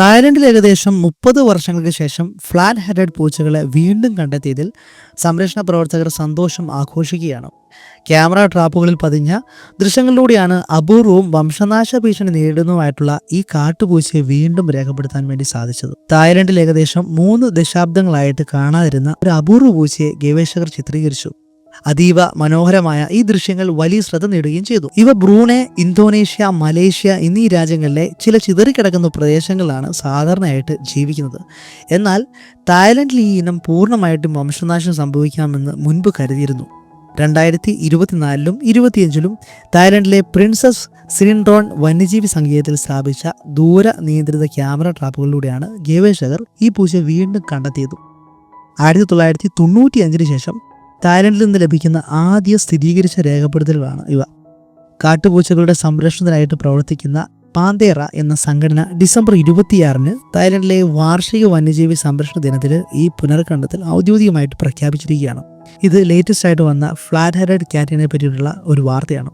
തായ്ലൻഡിൽ ഏകദേശം മുപ്പത് വർഷങ്ങൾക്ക് ശേഷം ഫ്ലാറ്റ് ഹെഡഡ് പൂച്ചകളെ വീണ്ടും കണ്ടെത്തിയതിൽ സംരക്ഷണ പ്രവർത്തകർ സന്തോഷം ആഘോഷിക്കുകയാണ്. ക്യാമറ ട്രാപ്പുകളിൽ പതിഞ്ഞ ദൃശ്യങ്ങളിലൂടെയാണ് അപൂർവവും വംശനാശ ഭീഷണി നേരിടുന്നതുമായിട്ടുള്ള ഈ കാട്ടുപൂച്ചയെ വീണ്ടും രേഖപ്പെടുത്താൻ വേണ്ടി സാധിച്ചത്. തായ്ലൻഡിൽ ഏകദേശം മൂന്ന് ദശാബ്ദങ്ങളായിട്ട് കാണാതിരുന്ന ഒരു അപൂർവ പൂച്ചയെ ഗവേഷകർ ചിത്രീകരിച്ചു. അതീവ മനോഹരമായ ഈ ദൃശ്യങ്ങൾ വലിയ ശ്രദ്ധ നേടുകയും ചെയ്തു. ഇവ ബ്രൂണെ ഇന്തോനേഷ്യ മലേഷ്യ എന്നീ രാജ്യങ്ങളിലെ ചില ചിതറിക്കിടക്കുന്ന പ്രദേശങ്ങളിലാണ് സാധാരണയായിട്ട് ജീവിക്കുന്നത്. എന്നാൽ തായ്ലൻഡിൽ ഈ ഇനം പൂർണമായിട്ടും വംശനാശം സംഭവിക്കാമെന്ന് മുൻപ് കരുതിയിരുന്നു. രണ്ടായിരത്തി ഇരുപത്തിനാലിലും ഇരുപത്തിയഞ്ചിലും തായ്ലൻഡിലെ പ്രിൻസസ് സിലിൻഡ്രോൺ വന്യജീവി സങ്കേതത്തിൽ സ്ഥാപിച്ച ദൂര നിയന്ത്രിത ക്യാമറ ട്രാപ്പുകളിലൂടെയാണ് ഗവേഷകർ ഈ പൂച്ച വീണ്ടും കണ്ടെത്തിയത്. ആയിരത്തി തൊള്ളായിരത്തി തൊണ്ണൂറ്റി അഞ്ചിന് ശേഷം തായ്ലൻഡിൽ നിന്ന് ലഭിക്കുന്ന ആദ്യ സ്ഥിരീകരിച്ച രേഖപ്പെടുത്തലുകളാണ് ഇവ. കാട്ടുപൂച്ചകളുടെ സംരക്ഷണത്തിനായിട്ട് പ്രവർത്തിക്കുന്ന പാന്തേറ എന്ന സംഘടന ഡിസംബർ ഇരുപത്തിയാറിന് തായ്ലൻഡിലെ വാർഷിക വന്യജീവി സംരക്ഷണ ദിനത്തിൽ ഈ പുനർകണ്ടെത്തൽ ഔദ്യോഗികമായിട്ട് പ്രഖ്യാപിച്ചിരിക്കുകയാണ്. ഇത് ലേറ്റസ്റ്റ് ആയിട്ട് വന്ന ഫ്ലാറ്റ് ഹെഡഡ് ക്യാറ്റിനെ പറ്റിയിട്ടുള്ള ഒരു വാർത്തയാണ്.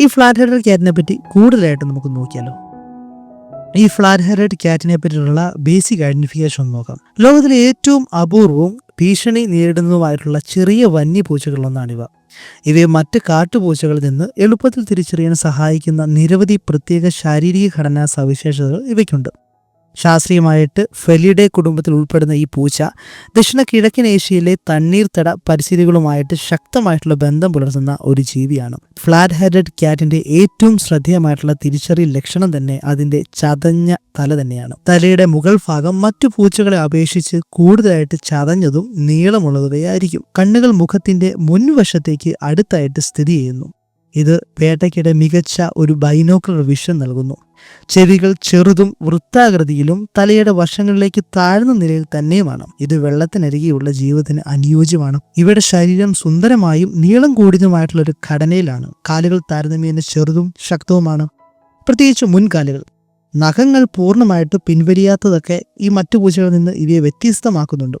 ഈ ഫ്ലാറ്റ് ഹെഡഡ് ക്യാറ്റിനെ പറ്റി കൂടുതലായിട്ട് നമുക്ക് നോക്കിയാലോ. ഈ ഫ്ലാറ്റ് ഹെഡഡ് ക്യാറ്റിനെ പറ്റിയിട്ടുള്ള ബേസിക് ഐഡന്റിഫിക്കേഷൻ നോക്കാം. ലോകത്തിലെ ഏറ്റവും അപൂർവവും ഭീഷണി നേരിടുന്നതുമായിട്ടുള്ള ചെറിയ വന്യപൂച്ചകളിലൊന്നാണിവ. ഇവയെ മറ്റ് കാട്ടുപൂച്ചകളിൽ നിന്ന് എളുപ്പത്തിൽ തിരിച്ചറിയാൻ സഹായിക്കുന്ന നിരവധി പ്രത്യേക ശാരീരിക ഘടനാ സവിശേഷതകൾ ഇവയ്ക്കുണ്ട്. ശാസ്ത്രീയമായിട്ട് ഫെലിഡെ കുടുംബത്തിൽ ഉൾപ്പെടുന്ന ഈ പൂച്ച ദക്ഷിണ കിഴക്കൻ ഏഷ്യയിലെ തണ്ണീർത്തട പരിസ്ഥിതികളുമായിട്ട് ശക്തമായിട്ടുള്ള ബന്ധം പുലർത്തുന്ന ഒരു ജീവിയാണ്. ഫ്ലാറ്റ് ഹെഡഡ് ക്യാറ്റിന്റെ ഏറ്റവും ശ്രദ്ധേയമായിട്ടുള്ള തിരിച്ചറിയൽ ലക്ഷണം തന്നെ അതിന്റെ ചതഞ്ഞ തല തന്നെയാണ്. തലയുടെ മുകൾ ഭാഗം മറ്റു പൂച്ചകളെ അപേക്ഷിച്ച് കൂടുതലായിട്ട് ചതഞ്ഞതും നീളമുള്ളതുമായിരിക്കും കണ്ണുകൾ മുഖത്തിന്റെ മുൻവശത്തേക്ക് അടുത്തായിട്ട് സ്ഥിതി ചെയ്യുന്നു. ഇത് വേട്ടയ്ക്കിടെ മികച്ച ഒരു ബൈനോക്കുലർ വിഷൻ നൽകുന്നു. ചെവികൾ ചെറുതും വൃത്താകൃതിയിലും തലയുടെ വശങ്ങളിലേക്ക് താഴ്ന്ന നിലയിൽ തന്നെയുമാണ്. ഇത് വെള്ളത്തിനരികെയുള്ള ജീവിതത്തിന് അനുയോജ്യമാണ്. ഇവയുടെ ശരീരം സുന്ദരമായും നീളം കൂടിയതുമായിട്ടുള്ള ഒരു ഘടനയിലാണ്. കാലുകൾ താരതമ്യേന ചെറുതും ശക്തവുമാണ്. പ്രത്യേകിച്ച് മുൻകാലുകൾ. നഖങ്ങൾ പൂർണമായിട്ട് പിൻവലിയാത്തതൊക്കെ ഈ മറ്റു പൂച്ചകളിൽ നിന്ന് ഇവയെ വ്യത്യസ്തമാക്കുന്നുണ്ട്.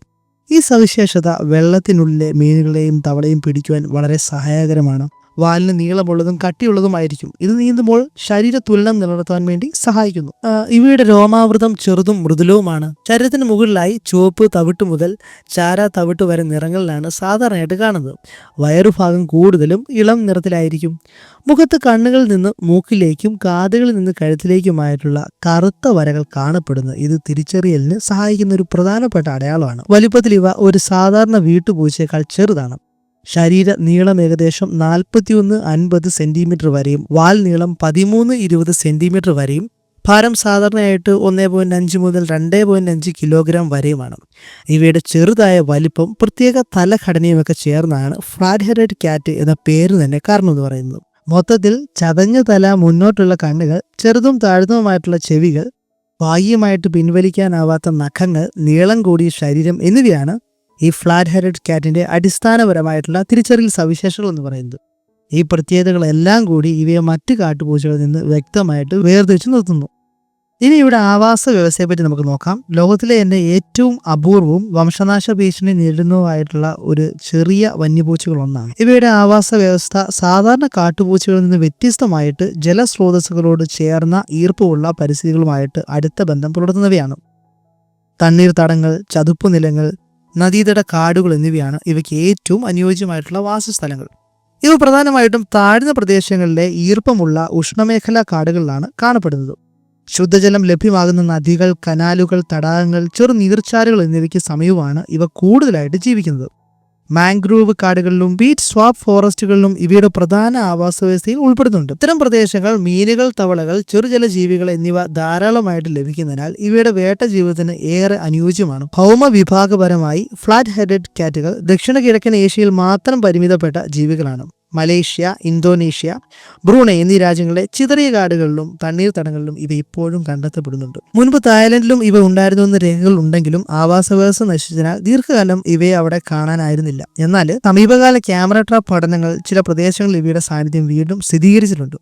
ഈ സവിശേഷത വെള്ളത്തിനുള്ളിലെ മീനുകളെയും തവളയും പിടിക്കുവാൻ വളരെ സഹായകരമാണ്. വാലിന് നീളമുള്ളതും കട്ടിയുള്ളതുമായിരിക്കും ഇത് നീന്തുമ്പോൾ ശരീര തുലനം നിലനിർത്താൻ വേണ്ടി സഹായിക്കുന്നു. ഇവയുടെ രോമാവൃതം ചെറുതും മൃദുലവുമാണ്. ശരീരത്തിന് മുകളിലായി ചുവപ്പ് തവിട്ട് മുതൽ ചാര തവിട്ട് വരെ നിറങ്ങളിലാണ് സാധാരണയായിട്ട് കാണുന്നത്. വയറുഭാഗം കൂടുതലും ഇളം നിറത്തിലായിരിക്കും. മുഖത്ത് കണ്ണുകളിൽ നിന്ന് മൂക്കിലേക്കും കാതുകളിൽ നിന്ന് കഴുത്തിലേക്കുമായിട്ടുള്ള കറുത്ത വരകൾ കാണപ്പെടുന്നു ഇത് തിരിച്ചറിയലിന് സഹായിക്കുന്ന ഒരു പ്രധാനപ്പെട്ട അടയാളമാണ്. വലിപ്പത്തിൽ ഇവ ഒരു സാധാരണ വീട്ടുപൂച്ചയേക്കാൾ ചെറുതാണ്. ശരീര നീളം ഏകദേശം നാൽപ്പത്തിയൊന്ന് അൻപത് സെന്റിമീറ്റർ വരെയും വാൽ നീളം പതിമൂന്ന് ഇരുപത് സെന്റിമീറ്റർ വരെയും ഭാരം സാധാരണയായിട്ട് ഒന്ന് പോയിന്റ് അഞ്ച് മുതൽ രണ്ട് പോയിന്റ് അഞ്ച് കിലോഗ്രാം വരെയുമാണ്. ഇവയുടെ ചെറുതായ വലിപ്പം പ്രത്യേക തലഘടനയുമൊക്കെ ചേർന്നാണ് ഫ്ലാറ്റ് ഹെഡഡ് ക്യാറ്റ് എന്ന പേര് തന്നെ കാരണം എന്ന് പറയുന്നത്. മൊത്തത്തിൽ ചതഞ്ഞ തല മുന്നോട്ടുള്ള കണ്ണുകൾ ചെറുതും താഴ്ന്നതുമായിട്ടുള്ള ചെവികൾ ബാഹ്യമായിട്ട് പിൻവലിക്കാനാവാത്ത നഖങ്ങൾ നീളം കൂടിയ ശരീരം എന്നിവയാണ് ഈ ഫ്ലാറ്റ് ഹെഡഡ് ക്യാറ്റിന്റെ അടിസ്ഥാനപരമായിട്ടുള്ള തിരിച്ചറിയൽ സവിശേഷതകൾ എന്ന് പറയുന്നത്. ഈ പ്രത്യേകതകളെല്ലാം കൂടി ഇവയെ മറ്റ് കാട്ടുപൂച്ചകളിൽ നിന്ന് വ്യക്തമായിട്ട് വേർതിരിച്ചു നിർത്തുന്നു. ഇനി ഇവിടെ ആവാസ വ്യവസ്ഥയെപ്പറ്റി നമുക്ക് നോക്കാം. ലോകത്തിലെ തന്നെ ഏറ്റവും അപൂർവവും വംശനാശ ഭീഷണി നേരിടുന്നതുമായിട്ടുള്ള ഒരു ചെറിയ വന്യപൂച്ചകളൊന്നാണ്. ഇവയുടെ ആവാസ വ്യവസ്ഥ സാധാരണ കാട്ടുപൂച്ചകളിൽ നിന്ന് വ്യത്യസ്തമായിട്ട് ജലസ്രോതസ്സുകളോട് ചേർന്ന ഈർപ്പമുള്ള പരിസ്ഥിതികളുമായിട്ട് അടുത്ത ബന്ധം പുലർത്തുന്നവയാണ്. തണ്ണീർ തടങ്ങൾ ചതുപ്പ് നിലങ്ങൾ നദീതട കാടുകൾ എന്നിവയാണ് ഇവയ്ക്ക് ഏറ്റവും അനുയോജ്യമായിട്ടുള്ള വാസസ്ഥലങ്ങൾ. ഇവ പ്രധാനമായിട്ടും താഴ്ന്ന പ്രദേശങ്ങളിലെ ഈർപ്പമുള്ള ഉഷ്ണമേഖലാ കാടുകളിലാണ് കാണപ്പെടുന്നത്. ശുദ്ധജലം ലഭ്യമാകുന്ന നദികൾ കനാലുകൾ തടാകങ്ങൾ ചെറു നീർച്ചാലുകൾ എന്നിവയ്ക്ക് സമീപമാണ് ഇവ കൂടുതലായിട്ട് ജീവിക്കുന്നത്. മാംഗ്രൂവ് കാടുകളിലും ബീച്ച് സ്വാപ്പ് ഫോറസ്റ്റുകളിലും ഇവയുടെ പ്രധാന ആവാസ വ്യവസ്ഥയിൽ ഉൾപ്പെടുന്നുണ്ട്. ഇത്തരം പ്രദേശങ്ങൾ മീനുകൾ തവളകൾ ചെറുജല ജീവികൾ എന്നിവ ധാരാളമായിട്ട് ലഭിക്കുന്നതിനാൽ ഇവയുടെ വേട്ട ജീവിതത്തിന് ഏറെ അനുയോജ്യമാണ്. ഭൗമ വിഭാഗപരമായി ഫ്ലാറ്റ് ഹെഡഡ് കാറ്റുകൾ ദക്ഷിണ കിഴക്കൻ ഏഷ്യയിൽ മാത്രം പരിമിതപ്പെട്ട ജീവികളാണ്. മലേഷ്യ ഇന്തോനേഷ്യ ബ്രൂണൈ എന്നീ രാജ്യങ്ങളിലെ ചിതറിയ കാടുകളിലും തണ്ണീർത്തടങ്ങളിലും ഇവ ഇപ്പോഴും കണ്ടെത്തപ്പെടുന്നുണ്ട്. മുൻപ് തായ്ലൻഡിലും ഇവ ഉണ്ടായിരുന്നു എന്ന രേഖകൾ ഉണ്ടെങ്കിലും ആവാസ വ്യവസ്ഥ നശിച്ചതിനാൽ ദീർഘകാലം ഇവയെ അവിടെ കാണാനായിരുന്നില്ല. എന്നാൽ സമീപകാല ക്യാമറ ട്രാപ്പ് പഠനങ്ങൾ ചില പ്രദേശങ്ങളിൽ ഇവയുടെ സാന്നിധ്യം വീണ്ടും സ്ഥിരീകരിച്ചിട്ടുണ്ട്.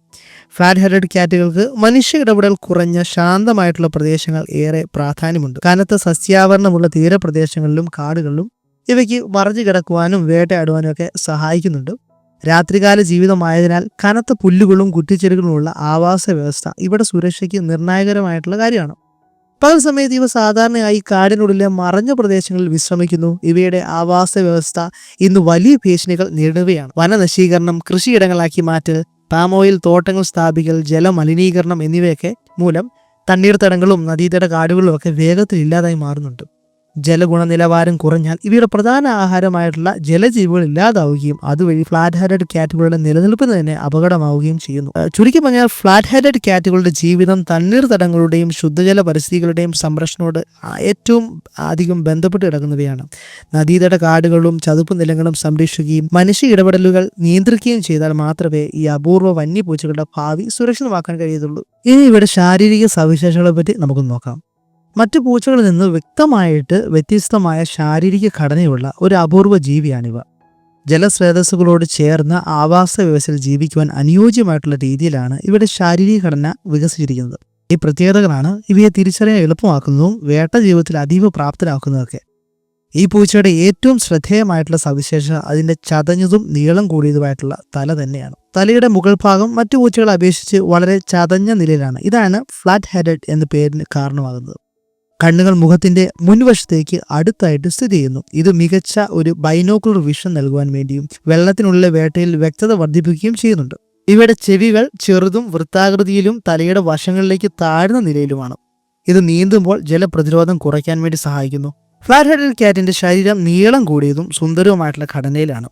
ഫാറ്റ് ഹെഡഡ് കാറ്റുകൾക്ക് മനുഷ്യ ഇടപെടൽ കുറഞ്ഞ ശാന്തമായിട്ടുള്ള പ്രദേശങ്ങൾ ഏറെ പ്രാധാന്യമുണ്ട്. കനത്ത സസ്യാവരണമുള്ള തീരപ്രദേശങ്ങളിലും കാടുകളിലും ഇവയ്ക്ക് മറഞ്ഞു കിടക്കുവാനും വേട്ടയാടുവാനും ഒക്കെ സഹായിക്കുന്നുണ്ട്. രാത്രികാല ജീവിതമായതിനാൽ കനത്ത പുല്ലുകളും കുറ്റിച്ചെടികളുമുള്ള ആവാസ വ്യവസ്ഥ ഇവിടെ സുരക്ഷയ്ക്ക് നിർണായകരമായിട്ടുള്ള കാര്യമാണ്. പകൽ സമയത്ത് ഇവ സാധാരണയായി കാടിനുള്ളിലെ മറഞ്ഞ പ്രദേശങ്ങളിൽ വിശ്രമിക്കുന്നു. ഇവയുടെ ആവാസ വ്യവസ്ഥ ഇന്ന് വലിയ ഭീഷണികൾ നേരിടുകയാണ്. വനനശീകരണം കൃഷിയിടങ്ങളാക്കി മാറ്റൽ പാം ഓയിൽ തോട്ടങ്ങൾ സ്ഥാപിക്കൽ ജലമലിനീകരണം എന്നിവയൊക്കെ മൂലം തണ്ണീർത്തടങ്ങളും നദീതട കാടുകളും ഒക്കെ വേഗത്തിൽ ഇല്ലാതായി മാറുന്നുണ്ട്. ജലഗുണനിലവാരം കുറഞ്ഞാൽ ഇവയുടെ പ്രധാന ആഹാരമായിട്ടുള്ള ജലജീവികൾ ഇല്ലാതാവുകയും അതുവഴി ഫ്ലാറ്റ് ഹെഡഡ് ക്യാറ്റുകളുടെ നിലനിൽപ്പിന് തന്നെ അപകടമാവുകയും ചെയ്യുന്നു. ചുരുക്കി പറഞ്ഞാൽ ഫ്ലാറ്റ് ഹെഡഡ് ക്യാറ്റുകളുടെ ജീവിതം തണ്ണീർത്തടങ്ങളുടെയും ശുദ്ധജല പരിസ്ഥിതികളുടെയും സംരക്ഷണത്തോട് ഏറ്റവും അധികം ബന്ധപ്പെട്ട് കിടക്കുന്നവയാണ്. നദീതട കാടുകളും ചതുപ്പ് നിലങ്ങളും സംരക്ഷിക്കുകയും മനുഷ്യ ഇടപെടലുകൾ നിയന്ത്രിക്കുകയും ചെയ്താൽ മാത്രമേ ഈ അപൂർവ വന്യപൂച്ചകളുടെ ഭാവി സുരക്ഷിതമാക്കാൻ കഴിയത്തുള്ളൂ. ഇനി ഇവിടെ ശാരീരിക സവിശേഷതകളെ പറ്റി നമുക്ക് നോക്കാം. മറ്റു പൂച്ചകളിൽ നിന്ന് വ്യക്തമായിട്ട് വ്യത്യസ്തമായ ശാരീരിക ഘടനയുള്ള ഒരു അപൂർവ ജീവിയാണിവ. ജലസ്രോതസ്സുകളോട് ചേർന്ന ആവാസ വ്യവസ്ഥയിൽ ജീവിക്കുവാൻ അനുയോജ്യമായിട്ടുള്ള രീതിയിലാണ് ഇവയുടെ ശാരീരിക ഘടന വികസിച്ചിരിക്കുന്നത്. ഈ പ്രത്യേകതകളാണ് ഇവയെ തിരിച്ചറിയാൻ എളുപ്പമാക്കുന്നതും വേട്ട ജീവിതത്തിൽ അതീവ പ്രാപ്തരാക്കുന്നതൊക്കെ. ഈ പൂച്ചയുടെ ഏറ്റവും ശ്രദ്ധേയമായിട്ടുള്ള സവിശേഷത അതിന്റെ ചതഞ്ഞതും നീളം കൂടിയതുമായിട്ടുള്ള തല തന്നെയാണ്. തലയുടെ മുകൾ ഭാഗം മറ്റു പൂച്ചകളെ അപേക്ഷിച്ച് വളരെ ചതഞ്ഞ നിലയിലാണ്. ഇതാണ് ഫ്ലാറ്റ് ഹെഡഡ് എന്ന പേരിന് കാരണമാകുന്നത്. കണ്ണുകൾ മുഖത്തിന്റെ മുൻവശത്തേക്ക് അടുത്തായിട്ട് സ്ഥിതി ചെയ്യുന്നു. ഇത് മികച്ച ഒരു ബൈനോക്കുലർ വിഷൻ നൽകുവാൻ വേണ്ടിയും വെള്ളത്തിനുള്ളിലെ വേട്ടയിൽ വ്യക്തത വർദ്ധിപ്പിക്കുകയും ചെയ്യുന്നുണ്ട്. ഇവയുടെ ചെവികൾ ചെറുതും വൃത്താകൃതിയിലും തലയുടെ വശങ്ങളിലേക്ക് താഴ്ന്ന നിലയിലുമാണ്. ഇത് നീന്തുമ്പോൾ ജലപ്രതിരോധം കുറയ്ക്കാൻ വേണ്ടി സഹായിക്കുന്നു. ഫ്ലാറ്റ് ഹെഡഡ് ക്യാറ്റിന്റെ ശരീരം നീളം കൂടിയതും സുന്ദരവുമായിട്ടുള്ള ഘടനയിലാണ്.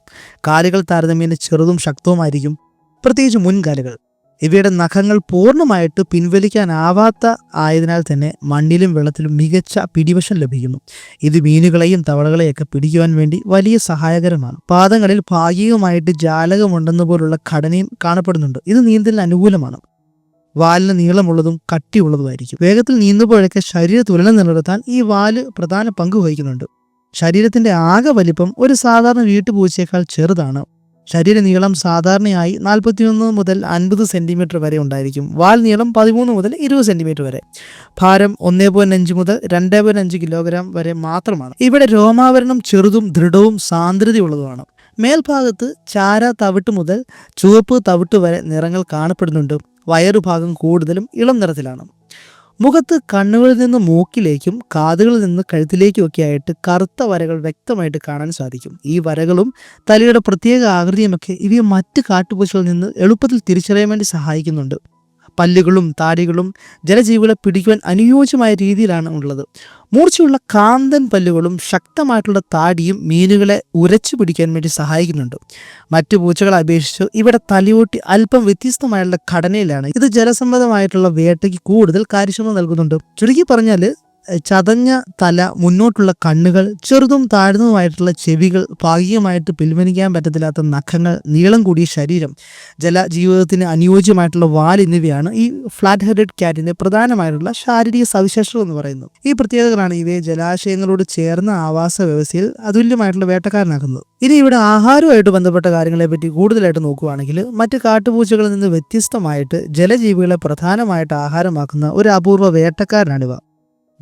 കാലുകൾ താരതമ്യേന ചെറുതും ശക്തവുമായിരിക്കും. പ്രത്യേകിച്ച് മുൻകാലുകൾ. ഇവയുടെ നഖങ്ങൾ പൂർണമായിട്ട് പിൻവലിക്കാനാവാത്ത ആയതിനാൽ തന്നെ മണ്ണിലും വെള്ളത്തിലും മികച്ച പിടിവശം ലഭിക്കുന്നു. ഇത് മീനുകളെയും തവളകളെയൊക്കെ പിടിക്കുവാൻ വേണ്ടി വലിയ സഹായകരമാണ്. പാദങ്ങളിൽ ഭാഗികമായിട്ട് ജാലകമുണ്ടെന്ന പോലുള്ള ഘടനയും കാണപ്പെടുന്നുണ്ട്. ഇത് നീന്തലിന് അനുകൂലമാണ്. വാലിന് നീളമുള്ളതും കട്ടിയുള്ളതുമായിരിക്കും. വേഗത്തിൽ നീന്തുമ്പോഴൊക്കെ ശരീര തുലനം നിലനിർത്താൻ ഈ വാൽ പ്രധാന പങ്ക് വഹിക്കുന്നുണ്ട്. ശരീരത്തിന്റെ ആകെ വലിപ്പം ഒരു സാധാരണ വീട്ടുപൂച്ചയേക്കാൾ ചെറുതാണ്. ശരീര നീളം സാധാരണയായി നാൽപ്പത്തിയൊന്ന് മുതൽ അൻപത് സെന്റിമീറ്റർ വരെ ഉണ്ടായിരിക്കും. വാൽ നീളം പതിമൂന്ന് മുതൽ ഇരുപത് സെന്റിമീറ്റർ വരെ. ഭാരം ഒന്നേ പോയിന്റ് അഞ്ച് മുതൽ രണ്ടേ പോയിന്റ് അഞ്ച് കിലോഗ്രാം വരെ മാത്രമാണ്. ഇവിടെ രോമാവരണം ചെറുതും ദൃഢവും സാന്ദ്രതയുള്ളതുമാണ്. മേൽഭാഗത്ത് ചാര തവിട്ട് മുതൽ ചുവപ്പ് തവിട്ട് വരെ നിറങ്ങൾ കാണപ്പെടുന്നുണ്ട്. വയറുഭാഗം കൂടുതലും ഇളം നിറത്തിലാണ്. മുഖത്ത് കണ്ണുകളിൽ നിന്ന് മൂക്കിലേക്കും കാതുകളിൽ നിന്ന് കഴുത്തിലേക്കുമൊക്കെ ആയിട്ട് കറുത്ത വരകൾ വ്യക്തമായിട്ട് കാണാൻ സാധിക്കും. ഈ വരകളും തലയുടെ പ്രത്യേക ആകൃതിയുമൊക്കെ ഇവയെ മറ്റ് കാട്ടുപൂച്ചകളിൽ നിന്ന് എളുപ്പത്തിൽ തിരിച്ചറിയാൻ വേണ്ടി സഹായിക്കുന്നുണ്ട്. പല്ലുകളും താടികളും ജലജീവികളെ പിടിക്കുവാൻ അനുയോജ്യമായ രീതിയിലാണ് ഉള്ളത്. മൂർച്ചയുള്ള കാന്തൻ പല്ലുകളും ശക്തമായിട്ടുള്ള താടിയും മീനുകളെ ഉരച്ചു പിടിക്കാൻ വേണ്ടി സഹായിക്കുന്നുണ്ട്. മറ്റു പൂച്ചകളെ അപേക്ഷിച്ച് ഇവിടെ തലയോട്ടി അല്പം വ്യത്യസ്തമായുള്ള ഘടനയിലാണ്. ഇത് ജലസംബന്ധമായിട്ടുള്ള വേട്ടയ്ക്ക് കൂടുതൽ കാര്യക്ഷമത നൽകുന്നുണ്ട്. ചുരുക്കി പറഞ്ഞാൽ ചതഞ്ഞ തല മുന്നോട്ടുള്ള കണ്ണുകൾ ചെറുതും താഴ്ന്നതുമായിട്ടുള്ള ചെവികൾ ഭാഗികമായിട്ട് പിൻവലിക്കാൻ പറ്റത്തില്ലാത്ത നഖങ്ങൾ നീളം കൂടിയ ശരീരം ജല ജീവിതത്തിന് അനുയോജ്യമായിട്ടുള്ള വാൽ എന്നിവയാണ് ഈ ഫ്ലാറ്റ് ഹെഡഡ് ക്യാറ്റിന്റെ പ്രധാനമായിട്ടുള്ള ശാരീരിക സവിശേഷത എന്ന് പറയുന്നത്. ഈ പ്രത്യേകതകളാണ് ഇവയെ ജലാശയങ്ങളോട് ചേർന്ന ആവാസ വ്യവസ്ഥയിൽ അതുല്യമായിട്ടുള്ള വേട്ടക്കാരനാക്കുന്നത്. ഇനി ഇവിടെ ആഹാരവുമായിട്ട് ബന്ധപ്പെട്ട കാര്യങ്ങളെ പറ്റി കൂടുതലായിട്ട് നോക്കുകയാണെങ്കിൽ മറ്റ് കാട്ടുപൂച്ചകളിൽ നിന്ന് വ്യത്യസ്തമായിട്ട് ജലജീവികളെ പ്രധാനമായിട്ട് ആഹാരമാക്കുന്ന ഒരു അപൂർവ വേട്ടക്കാരനാണിവ.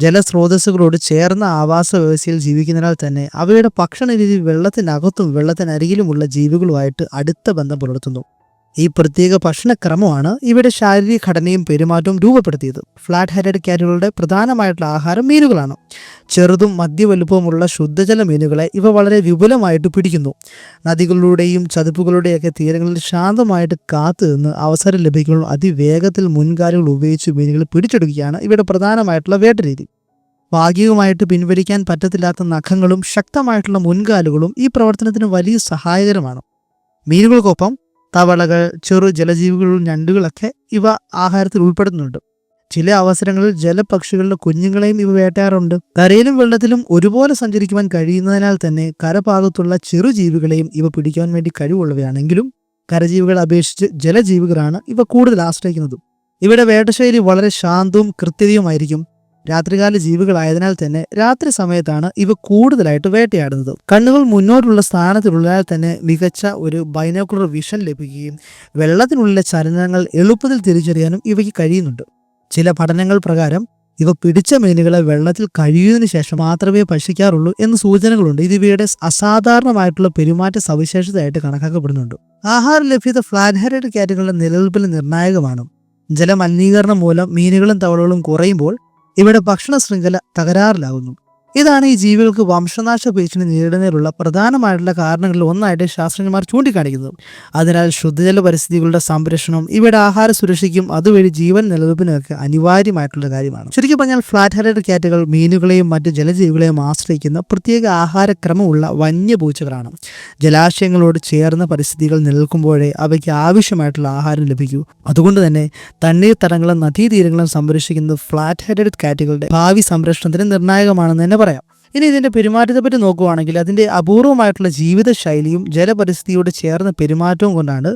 ജലസ്രോതസ്സുകളോട് ചേർന്ന ആവാസ വ്യവസ്ഥയിൽ ജീവിക്കുന്നതിനാൽ തന്നെ അവയുടെ ഭക്ഷണ രീതി വെള്ളത്തിനകത്തും വെള്ളത്തിനരികിലുമുള്ള ജീവികളുമായിട്ട് അടുത്ത ബന്ധം പുലർത്തുന്നു. ഈ പ്രത്യേക ഭക്ഷണക്രമമാണ് ഇവയുടെ ശാരീരിക ഘടനയും പെരുമാറ്റവും രൂപപ്പെടുത്തിയത്. ഫ്ലാറ്റ് ഹെഡഡ് ക്യാറ്റുകളുടെ പ്രധാനമായിട്ടുള്ള ആഹാരം മീനുകളാണ്. ചെറുതും മധ്യവലുപ്പവുമുള്ള ശുദ്ധജല മീനുകളെ ഇവ വളരെ വിപുലമായിട്ട് പിടിക്കുന്നു. നദികളിലൂടെയും ചതുപ്പുകളുടെയൊക്കെ തീരങ്ങളിൽ ശാന്തമായിട്ട് കാത്തു നിന്ന് അവസരം ലഭിക്കുമ്പോൾ അതിവേഗത്തിൽ മുൻകാലുകൾ ഉപയോഗിച്ച് മീനുകളെ പിടിച്ചെടുക്കുകയാണ് ഇവയുടെ പ്രധാനമായിട്ടുള്ള വേട്ടരീതി. ഭാഗികമായിട്ട് പിൻവലിക്കാൻ പറ്റത്തില്ലാത്ത നഖങ്ങളും ശക്തമായിട്ടുള്ള മുൻകാലുകളും ഈ പ്രവർത്തനത്തിന് വലിയ സഹായകരമാണ്. മീനുകൾക്കൊപ്പം തവളകൾ ചെറു ജലജീവികളും ഞണ്ടുകളൊക്കെ ഇവ ആഹാരത്തിൽ ഉൾപ്പെടുന്നുണ്ട്. ചില അവസരങ്ങളിൽ ജലപക്ഷികളുടെ കുഞ്ഞുങ്ങളെയും ഇവ വേട്ടയാറുണ്ട്. കരയിലും വെള്ളത്തിലും ഒരുപോലെ സഞ്ചരിക്കുവാൻ കഴിയുന്നതിനാൽ തന്നെ കരഭാഗത്തുള്ള ചെറുജീവികളെയും ഇവ പിടിക്കാൻ വേണ്ടി കഴിവുള്ളവയാണെങ്കിലും കരജീവികളെ അപേക്ഷിച്ച് ജലജീവികളാണ് ഇവ കൂടുതൽ ആശ്രയിക്കുന്നത്. ഇവയുടെ വേട്ടശൈലി വളരെ ശാന്തവും കൃത്യതയുമായിരിക്കും. രാത്രികാല ജീവികളായതിനാൽ തന്നെ രാത്രി സമയത്താണ് ഇവ കൂടുതലായിട്ട് വേട്ടയാടുന്നത്. കണ്ണുകൾ മുന്നോട്ടുള്ള സ്ഥാനത്തിലുള്ളതിനാൽ തന്നെ മികച്ച ഒരു ബൈനോക്കുലർ വിഷൻ ലഭിക്കുകയും വെള്ളത്തിനുള്ളിലെ ചലനങ്ങൾ എളുപ്പത്തിൽ തിരിച്ചറിയാനും ഇവയ്ക്ക് കഴിയുന്നുണ്ട്. ചില പഠനങ്ങൾ പ്രകാരം ഇവ പിടിച്ച മീനുകളെ വെള്ളത്തിൽ കഴിയുന്നതിന് ശേഷം മാത്രമേ ഭക്ഷിക്കാറുള്ളൂ എന്ന് സൂചനകളുണ്ട്. ഇത് ഇവയുടെ അസാധാരണമായിട്ടുള്ള പെരുമാറ്റ സവിശേഷതയായിട്ട് കണക്കാക്കപ്പെടുന്നുണ്ട്. ആഹാര ലഭ്യത ഫ്ലാറ്റ് ഹെഡഡ് ക്യാറ്റുകളുടെ നിലനിൽപ്പിൽ നിർണായകമാണ്. ജലമലിനീകരണം മൂലം മീനുകളും തവളകളും കുറയുമ്പോൾ ഇവിടെ ഭക്ഷണ ശൃംഖല തകരാറിലാകുന്നു ഇതാണ് ഈ ജീവികൾക്ക് വംശനാശ ഭീഷണി നേരിടുന്നതിനുള്ള പ്രധാനമായിട്ടുള്ള കാരണങ്ങളിൽ ഒന്നായിട്ട് ശാസ്ത്രജ്ഞന്മാർ ചൂണ്ടിക്കാണിക്കുന്നത്. അതിനാൽ ശുദ്ധജല പരിസ്ഥിതികളുടെ സംരക്ഷണം ഇവയുടെ ആഹാര സുരക്ഷയ്ക്കും അതുവഴി ജീവൻ നിലനിൽപ്പിനൊക്കെ അനിവാര്യമായിട്ടുള്ള കാര്യമാണ്. ചുരുക്കി പറഞ്ഞാൽ ഫ്ലാറ്റ് ഹെഡഡ് കാറ്റുകൾ മീനുകളെയും മറ്റ് ജലജീവികളെയും ആശ്രയിക്കുന്ന പ്രത്യേക ആഹാരക്രമമുള്ള വന്യപൂച്ചകളാണ് ജലാശയങ്ങളോട് ചേർന്ന പരിസ്ഥിതികൾ നിലനിൽക്കുമ്പോഴേ അവയ്ക്ക് ആവശ്യമായിട്ടുള്ള ആഹാരം ലഭിക്കൂ. അതുകൊണ്ട് തന്നെ തണ്ണീർത്തടങ്ങളും നദീതീരങ്ങളും സംരക്ഷിക്കുന്നത് ഫ്ലാറ്റ് ഹെഡഡ് കാറ്റുകളുടെ ഭാവി സംരക്ഷണത്തിന് നിർണായകമാണെന്ന് തന്നെ പറയാം. ഇനി ഇതിന്റെ പെരുമാറ്റത്തെ പറ്റി നോക്കുവാണെങ്കിൽ അതിന്റെ അപൂർവമായിട്ടുള്ള ജീവിതശൈലിയും ജലപരിസ്ഥിതിയോട് ചേർന്ന പെരുമാറ്റവും കൊണ്ടാണ്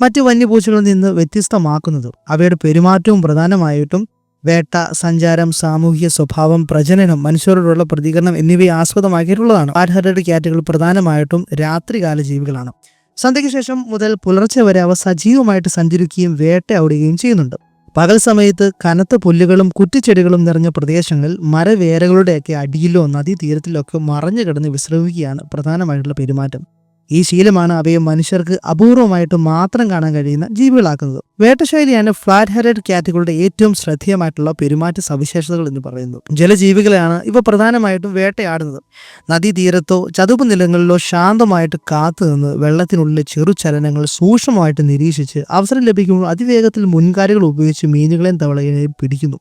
മറ്റ് വന്യപൂച്ചകളിൽ നിന്ന് വ്യത്യസ്തമാക്കുന്നത്. അവയുടെ പെരുമാറ്റവും പ്രധാനമായിട്ടും വേട്ട സഞ്ചാരം സാമൂഹിക സ്വഭാവം പ്രജനനം മനുഷ്യരോടുള്ള പ്രതികരണം എന്നിവയെ ആസ്പദമാക്കിയിട്ടുള്ളതാണ്. ആർഹരുടെ ക്യാറ്റുകൾ പ്രധാനമായിട്ടും രാത്രികാല ജീവികളാണ്. സന്ധ്യയ്ക്ക് ശേഷം മുതൽ പുലർച്ചെ വരെ അവ സജീവമായിട്ട് സഞ്ചരിക്കുകയും വേട്ടയാടുകയും ചെയ്യുന്നുണ്ട്. പകൽ സമയത്ത് കനത്ത പുല്ലുകളും കുറ്റിച്ചെടികളും നിറഞ്ഞ പ്രദേശങ്ങളിൽ മരവേരകളുടെയൊക്കെ അടിയിലോ നദീതീരത്തിലോ ഒക്കെ മറഞ്ഞു കിടന്ന് വിശ്രമിക്കുകയാണ് പ്രധാനമായിട്ടുള്ള പെരുമാറ്റം. ഈ ശീലമാണ് അവയെ മനുഷ്യർക്ക് അപൂർവമായിട്ട് മാത്രം കാണാൻ കഴിയുന്ന ജീവികളാക്കുന്നത്. വേട്ടശൈലിയാണ് ഫ്ലാറ്റ് ഹെഡഡ് കാറ്റുകളുടെ ഏറ്റവും ശ്രദ്ധേയമായിട്ടുള്ള പെരുമാറ്റ സവിശേഷതകൾ എന്ന് പറയുന്നത് ജലജീവികളെയാണ് ഇവ പ്രധാനമായിട്ടും വേട്ടയാടുന്നത്. നദീതീരത്തോ ചതുപ്പ് നിലങ്ങളിലോ ശാന്തമായിട്ട് കാത്തു നിന്ന് വെള്ളത്തിനുള്ളിലെ ചെറുചലനങ്ങൾ സൂക്ഷ്മമായിട്ട് നിരീക്ഷിച്ച് അവസരം ലഭിക്കുമ്പോൾ അതിവേഗത്തിൽ മുൻകാരികൾ ഉപയോഗിച്ച് മീനുകളെയും തവളകളെയും പിടിക്കുന്നു.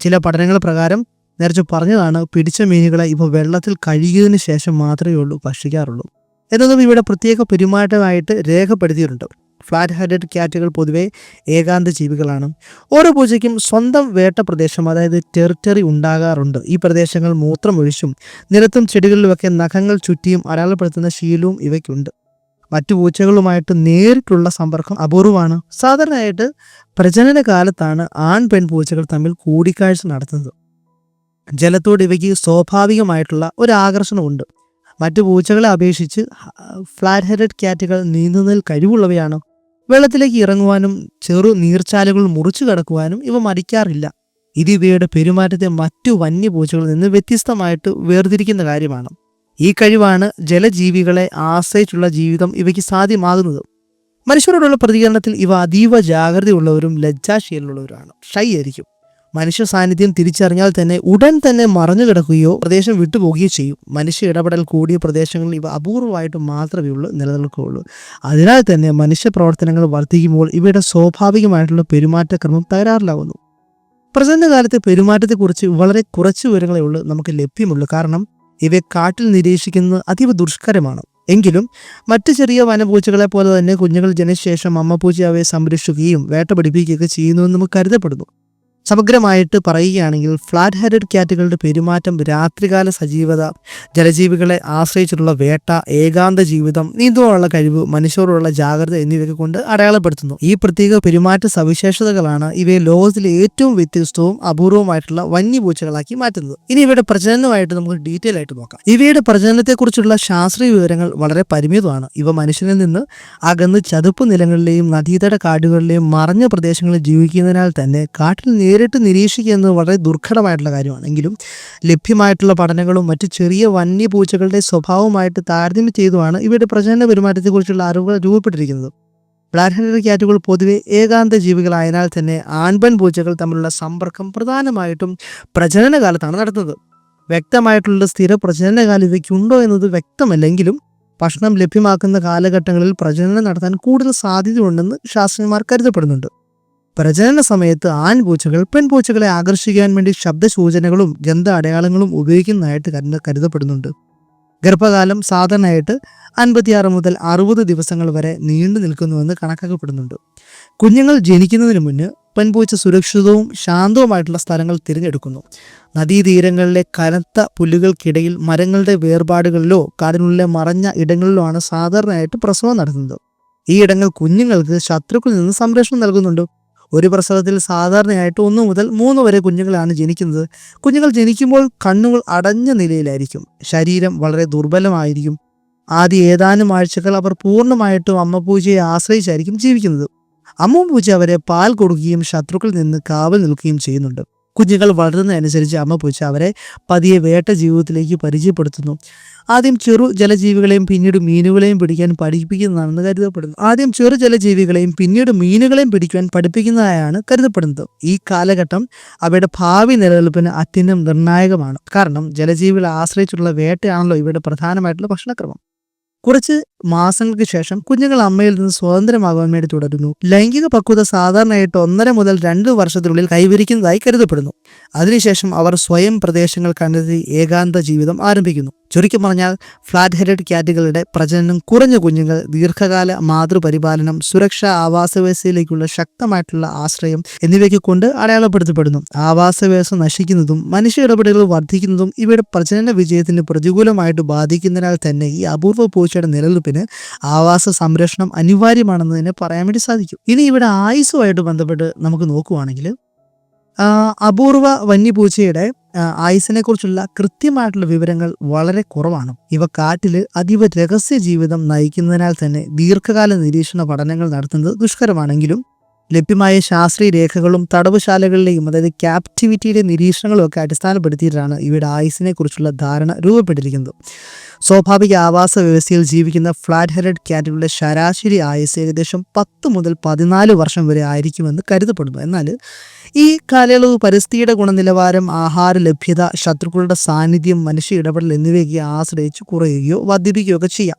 ചില പഠനങ്ങൾ പ്രകാരം നേരത്തെ പറഞ്ഞതാണ് പിടിച്ച മീനുകളെ ഇവ വെള്ളത്തിൽ കഴുകിയതിനു ശേഷം മാത്രമേ ഉള്ളൂ ഭക്ഷിക്കാറുള്ളൂ. എന്നതും ഇവിടെ പ്രത്യേക പെരുമാറ്റമായിട്ട് രേഖപ്പെടുത്തിയിട്ടുണ്ട്. ഫ്ലാറ്റ് ഹെഡഡ് ക്യാറ്റുകൾ പൊതുവെ ഏകാന്ത ജീവികളാണ്. ഓരോ പൂജയ്ക്കും സ്വന്തം വേട്ട പ്രദേശം അതായത് ടെറിറ്ററി ഉണ്ടാകാറുണ്ട്. ഈ പ്രദേശങ്ങൾ മൂത്രമൊഴിച്ചും നിലത്തും ചെടികളിലുമൊക്കെ നഖങ്ങൾ ചുറ്റിയും അടയാളപ്പെടുത്തുന്ന ശീലവും ഇവയ്ക്കുണ്ട്. മറ്റു പൂച്ചകളുമായിട്ട് നേരിട്ടുള്ള സമ്പർക്കം അപൂർവമാണ്. സാധാരണയായിട്ട് പ്രജനന കാലത്താണ് ആൺ പെൺ പൂച്ചകൾ തമ്മിൽ കൂടിക്കാഴ്ച നടത്തുന്നത്. ജലത്തോട് ഇവയ്ക്ക് സ്വാഭാവികമായിട്ടുള്ള ഒരു ആകർഷണമുണ്ട്. മറ്റു പൂച്ചകളെ അപേക്ഷിച്ച് ഫ്ലാറ്റ് ഹെഡഡ് ക്യാറ്റുകൾ നീന്തുന്നതിൽ കഴിവുള്ളവയാണ്? വെള്ളത്തിലേക്ക് ഇറങ്ങുവാനും ചെറു നീർച്ചാലുകൾ മുറിച്ചു കടക്കുവാനും ഇവ മടിക്കാറില്ല. ഇത് ഇവയുടെ പെരുമാറ്റത്തെ മറ്റു വന്യപൂച്ചകളിൽ നിന്ന് വ്യത്യസ്തമായിട്ട് വേർതിരിക്കുന്ന കാര്യമാണ്. ഈ കഴിവാണ് ജലജീവികളെ ആശ്രയിച്ചുള്ള ജീവിതം ഇവയ്ക്ക് സാധ്യമാകുന്നത്. മനുഷ്യരോടുള്ള പ്രതികരണത്തിൽ ഇവ അതീവ ജാഗ്രതയുള്ളവരും ലജ്ജാശീലുള്ളവരുമാണ് ഷൈ ആയിരിക്കും മനുഷ്യ സാന്നിധ്യം തിരിച്ചറിഞ്ഞാൽ തന്നെ ഉടൻ തന്നെ മറഞ്ഞു കിടക്കുകയോ പ്രദേശം വിട്ടുപോകുകയോ ചെയ്യും. മനുഷ്യ ഇടപെടൽ കൂടിയ പ്രദേശങ്ങളിൽ ഇവ അപൂർവമായിട്ട് മാത്രമേ ഉള്ളൂ നിലനിൽക്കുകയുള്ളൂ. അതിനാൽ തന്നെ മനുഷ്യ പ്രവർത്തനങ്ങൾ വർദ്ധിക്കുമ്പോൾ ഇവയുടെ സ്വാഭാവികമായിട്ടുള്ള പെരുമാറ്റക്രമം തകരാറിലാവുന്നു. പ്രസന്ന കാലത്തെ പെരുമാറ്റത്തെക്കുറിച്ച് വളരെ കുറച്ച് വിവരങ്ങളേ ഉള്ളൂ നമുക്ക് ലഭ്യമുള്ളൂ. കാരണം ഇവയെ കാട്ടിൽ നിരീക്ഷിക്കുന്നത് അതീവ ദുഷ്കരമാണ്. എങ്കിലും മറ്റു ചെറിയ വനപൂച്ചകളെ പോലെ തന്നെ കുഞ്ഞുങ്ങൾ ജനശേഷം അമ്മപ്പൂച്ച അവയെ സംരക്ഷിക്കുകയും വേട്ട പഠിപ്പിക്കുകയൊക്കെ ചെയ്യുന്നുവെന്ന് നമുക്ക് കരുതപ്പെടുന്നു. സമഗ്രമായിട്ട് പറയുകയാണെങ്കിൽ ഫ്ലാറ്റ് ഹെഡഡ് ക്യാറ്റുകളുടെ പെരുമാറ്റം രാത്രികാല സജീവത ജലജീവികളെ ആശ്രയിച്ചിട്ടുള്ള വേട്ട ഏകാന്ത ജീവിതം നീന്തുവാനുള്ള കഴിവ് മനുഷ്യരോടുള്ള ജാഗ്രത എന്നിവയൊക്കെ കൊണ്ട് അടയാളപ്പെടുത്തുന്നു. ഈ പ്രത്യേക പെരുമാറ്റ സവിശേഷതകളാണ് ഇവയെ ലോകത്തിലെ ഏറ്റവും വ്യത്യസ്തവും അപൂർവമായിട്ടുള്ള വന്യപൂച്ചകളാക്കി മാറ്റുന്നത്. ഇനി ഇവയുടെ പ്രജനനമായിട്ട് നമുക്ക് ഡീറ്റെയിൽ ആയിട്ട് നോക്കാം. ഇവയുടെ പ്രജനനത്തെക്കുറിച്ചുള്ള ശാസ്ത്രീയ വിവരങ്ങൾ വളരെ പരിമിതമാണ്. ഇവ മനുഷ്യനിൽ നിന്ന് അകന്ന് ചതുപ്പ് നിലങ്ങളിലെയും നദീതട കാടുകളിലെയും മറഞ്ഞ പ്രദേശങ്ങളിൽ ജീവിക്കുന്നതിനാൽ തന്നെ കാട്ടിൽ നേരിട്ട് നിരീക്ഷിക്കുക എന്നത് വളരെ ദുർഘടമായിട്ടുള്ള കാര്യമാണെങ്കിലും ലഭ്യമായിട്ടുള്ള പഠനങ്ങളും മറ്റ് ചെറിയ വന്യപൂച്ചകളുടെ സ്വഭാവവുമായിട്ട് താരതമ്യം ചെയ്തുമാണ് ഇവയുടെ പ്രജനന പെരുമാറ്റത്തെക്കുറിച്ചുള്ള അറിവുകൾ രൂപപ്പെട്ടിരിക്കുന്നത്. ബ്ലാക്ക് ഹെഡഡ് ക്യാറ്റുകൾ പൊതുവെ ഏകാന്ത ജീവികളായതിനാൽ തന്നെ ആൺപെൺ പൂച്ചകൾ തമ്മിലുള്ള സമ്പർക്കം പ്രധാനമായിട്ടും പ്രജനന കാലത്താണ് നടത്തുന്നത്. വ്യക്തമായിട്ടുള്ള സ്ഥിര പ്രജനനകാലം ഇവയ്ക്കുണ്ടോ എന്നത് വ്യക്തമല്ലെങ്കിലും ഭക്ഷണം ലഭ്യമാക്കുന്ന കാലഘട്ടങ്ങളിൽ പ്രജനനം നടത്താൻ കൂടുതൽ സാധ്യതയുണ്ടെന്ന് ശാസ്ത്രജ്ഞന്മാർ കരുതപ്പെടുന്നുണ്ട്. പ്രജനന സമയത്ത് ആൺപൂച്ചകൾ പെൺപൂച്ചകളെ ആകർഷിക്കാൻ വേണ്ടി ശബ്ദസൂചനകളും ഗന്ധ അടയാളങ്ങളും ഉപയോഗിക്കുന്നതായിട്ട് കരുത കരുതപ്പെടുന്നുണ്ട്. ഗർഭകാലം സാധാരണയായിട്ട് അൻപത്തിയാറ് മുതൽ അറുപത് ദിവസങ്ങൾ വരെ നീണ്ടു നിൽക്കുന്നുവെന്ന് കണക്കാക്കപ്പെടുന്നുണ്ട്. കുഞ്ഞുങ്ങൾ ജനിക്കുന്നതിന് മുന്ന് പെൺപൂച്ച സുരക്ഷിതവും ശാന്തവുമായിട്ടുള്ള സ്ഥലങ്ങൾ തിരഞ്ഞെടുക്കുന്നു. നദീതീരങ്ങളിലെ കനത്ത പുല്ലുകൾക്കിടയിൽ മരങ്ങളുടെ വേർപാടുകളിലോ കാടിനുള്ളിലെ മറഞ്ഞ ഇടങ്ങളിലോ ആണ് സാധാരണയായിട്ട് പ്രസവം നടത്തുന്നത്. ഈ ഇടങ്ങൾ കുഞ്ഞുങ്ങൾക്ക് ശത്രുക്കളിൽ നിന്ന് സംരക്ഷണം നൽകുന്നുണ്ട്. ഒരു പ്രസവത്തിൽ സാധാരണയായിട്ട് ഒന്നു മുതൽ മൂന്ന് വരെ കുഞ്ഞുങ്ങളാണ് ജനിക്കുന്നത്. കുഞ്ഞുങ്ങൾ ജനിക്കുമ്പോൾ കണ്ണുകൾ അടഞ്ഞ നിലയിലായിരിക്കും. ശരീരം വളരെ ദുർബലമായിരിക്കും. ആദ്യ ഏതാനും ആഴ്ചകൾ അവർ പൂർണമായിട്ടും അമ്മ പൂജയെ ആശ്രയിച്ചായിരിക്കും ജീവിക്കുന്നത്. അമ്മ പൂജ അവരെ പാൽ കൊടുക്കുകയും ശത്രുക്കളിൽ നിന്ന് കാവൽ നിൽക്കുകയും ചെയ്യുന്നുണ്ട്. കുഞ്ഞുങ്ങൾ വളരുന്നതനുസരിച്ച് അമ്മ പൂച്ച അവരെ പതിയെ വേട്ട ജീവിതത്തിലേക്ക് പരിചയപ്പെടുത്തുന്നു. ആദ്യം ചെറു ജലജീവികളെയും പിന്നീട് മീനുകളെയും പിടിക്കാൻ പഠിപ്പിക്കുന്നതാണെന്ന് കരുതപ്പെടുന്നു. ആദ്യം ചെറു ജലജീവികളെയും പിന്നീട് മീനുകളെയും പിടിക്കാൻ പഠിപ്പിക്കുന്നതായാണ് കരുതപ്പെടുന്നത്. ഈ കാലഘട്ടം അവയുടെ ഭാവി നിലനിൽപ്പിന് അത്യന്തം നിർണായകമാണ്. കാരണം ജലജീവികളെ ആശ്രയിച്ചുള്ള വേട്ടയാണല്ലോ ഇവയുടെ പ്രധാനമായിട്ടുള്ള ഭക്ഷണക്രമം. കുറച്ച് മാസങ്ങൾക്ക് ശേഷം കുഞ്ഞുങ്ങൾ അമ്മയിൽ നിന്ന് സ്വതന്ത്രമാകാൻ വേണ്ടി തുടരുന്നു. ലൈംഗിക പക്വത സാധാരണയായിട്ട് ഒന്നര മുതൽ രണ്ട് വർഷത്തിനുള്ളിൽ കൈവരിക്കുന്നതായി കരുതപ്പെടുന്നു. അതിനുശേഷം അവർ സ്വയം പ്രദേശങ്ങൾ കണ്ടെത്തി ഏകാന്ത ജീവിതം ആരംഭിക്കുന്നു. ചുരുക്കി പറഞ്ഞാൽ ഫ്ലാറ്റ് ഹെഡഡ് ക്യാറ്റുകളുടെ പ്രജനനം കുറഞ്ഞ കുഞ്ഞുങ്ങൾ ദീർഘകാല മാതൃപരിപാലനം സുരക്ഷ ആവാസവ്യവസ്ഥയിലേക്കുള്ള ശക്തമായിട്ടുള്ള ആശ്രയം എന്നിവയ്ക്ക് കൊണ്ട് അടയാളപ്പെടുത്തപ്പെടുന്നു. ആവാസ വ്യവസ്ഥ നശിക്കുന്നതും മനുഷ്യ ഇടപെടലുകൾ വർദ്ധിക്കുന്നതും ഇവയുടെ പ്രജനന വിജയത്തിന് പ്രതികൂലമായിട്ട് ബാധിക്കുന്നതിനാൽ തന്നെ ഈ അപൂർവ പൂച്ചയുടെ നിലനിൽപ്പിന് ആവാസ സംരക്ഷണം അനിവാര്യമാണെന്ന് തന്നെ പറയാൻ വേണ്ടി സാധിക്കും. ഇനി ഇവിടെ ആയുസുമായിട്ട് ബന്ധപ്പെട്ട് നമുക്ക് നോക്കുവാണെങ്കിൽ അപൂർവ വന്യപൂച്ചയുടെ ആയുസിനെ കുറിച്ചുള്ള കൃത്യമായിട്ടുള്ള വിവരങ്ങൾ വളരെ കുറവാണ്. ഇവ കാട്ടിൽ അതീവ രഹസ്യ ജീവിതം നയിക്കുന്നതിനാൽ തന്നെ ദീർഘകാല നിരീക്ഷണ പഠനങ്ങൾ നടത്തുന്നത് ദുഷ്കരമാണെങ്കിലും ലഭ്യമായ ശാസ്ത്രീയ രേഖകളും തടവുശാലകളിലെയും അതായത് ക്യാപ്റ്റിവിറ്റിയുടെ നിരീക്ഷണങ്ങളും ഒക്കെ അടിസ്ഥാനപ്പെടുത്തിയിട്ടാണ് ഇവയുടെ ആയുസിനെ കുറിച്ചുള്ള ധാരണ രൂപപ്പെട്ടിരിക്കുന്നത്. സ്വാഭാവിക ആവാസ വ്യവസ്ഥയിൽ ജീവിക്കുന്ന ഫ്ലാറ്റ് ഹെഡഡ് ക്യാറ്റുകളുടെ ശരാശരി ആയുസ് ഏകദേശം പത്ത് മുതൽ പതിനാല് വർഷം വരെ ആയിരിക്കുമെന്ന് കരുതപ്പെടുന്നു. എന്നാൽ ഈ കാലയളവ് പരിസ്ഥിതിയുടെ ഗുണനിലവാരം ആഹാര ലഭ്യത ശത്രുക്കളുടെ സാന്നിധ്യം മനുഷ്യ ഇടപെടൽ എന്നിവയൊക്കെ ആശ്രയിച്ച് കുറയുകയോ വർദ്ധിപ്പിക്കുകയോ ഒക്കെ ചെയ്യാം.